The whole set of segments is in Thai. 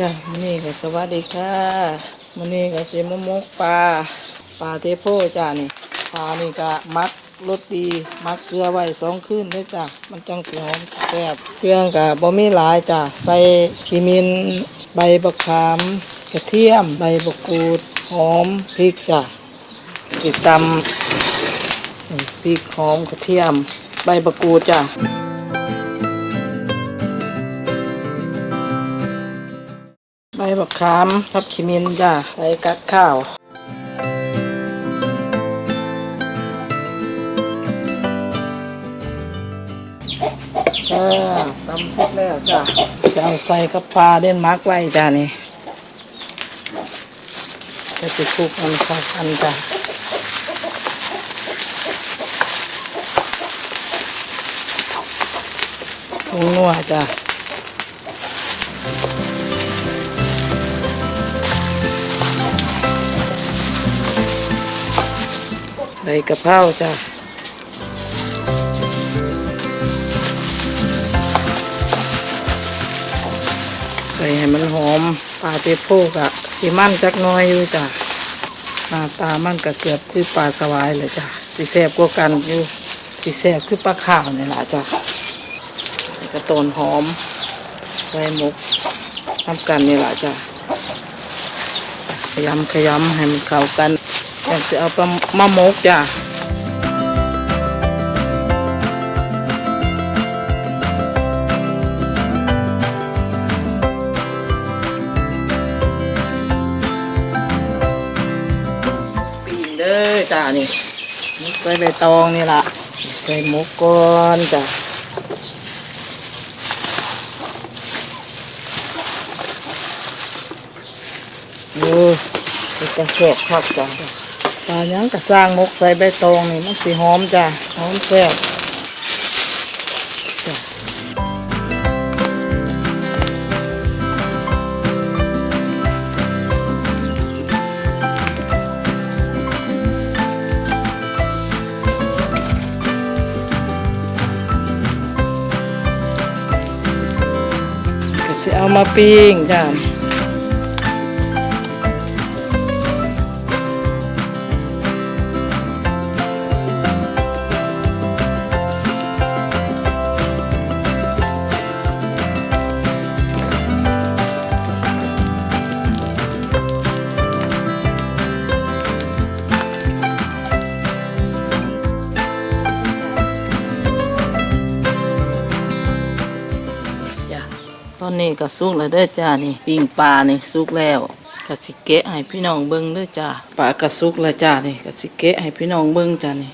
จ้ะมื้อนี้ก็สวัสดีค่ะมื้อนี้ก็สิมมกปลาปลาเทโพจ้ะนี่ปลานี่ก็มักรสดีมักเกลือไว้สองคืนด้อจ้ะมันจังสิหอมแซ่บเครื่องก็บ่มีหลายจ้ะใส่ขีมินใบบักขามกระเทียมใบบักกูดหอมพริกจ้ะสิดตำพริกหอมกระเทียม ใบบักกูดจ้ะ บบักขามทับขิมินจ้าใส่กัดข้าวจ้าตำเสร็จแล้วจ้าจะเอาใส่กับปลาเด่นมาร์กไว้จ้านี่จะติดคุกมันเข้ากันจ้างัวจ้า ใบกะเพราจ้ะใส่ให้มันหอมปลาเตโพกะสีมันจักน้อยอยู่จ้ะหน้าตามันก็เกือบคือปลาสวายเลยจ้ะสีแสบกว่ากันอยู่สีแสบคือปลาขาวนี่แหละจ้ะกระตนหอมใส่หมกทำกันนี่แหละจ้ะขยำขยำให้มันเข้ากัน อยากจะเอาปลามาหมกจ้ะปีนเด้อจ้านี่ใส่ใบตองนี่ล่ะใส่หมกก่อนจ้ะโอ้ยจะแสบคักจ้ะ ปลายังกระสร้างมกใส่ใบตองนี่มันสีหอมจ้ะหอมแซ่บจ้ะก็จะเอามาปิ้งจ้ะ อนนี้ก็สุกแล้วเด้อจ้านี่ปิ้งปลานี่สุกแล้วก็สิเกะให้พี่น้องเบิ่งเด้อจ้าปลาก็สุกแล้วจ้านี่ก็สิเกะให้พี่น้องเบิ่งจ้านี่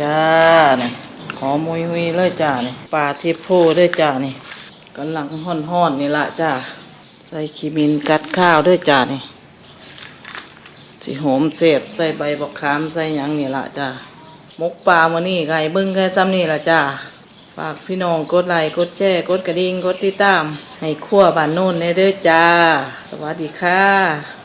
จ้านี่หอมมุยหุยเลยจ้านี่ปลาเทพโพเด้อจ้านี่กำลังห่อนๆนี่ละจ้าใส่ขีมินกัดข้าวด้อจ้านี่ สิหอมเสบใส่ใบบักขามใส่หยังนี่ละจ้ามกปลามานี่ไก่เบิ้งแค่จำนี่ละจ้าฝากพี่น้องกดไลค์กดแชร์กดกระดิ่งกดติดตาม ให้ขั้วบ้านโน่นในเด้อจ้า สวัสดีค่ะ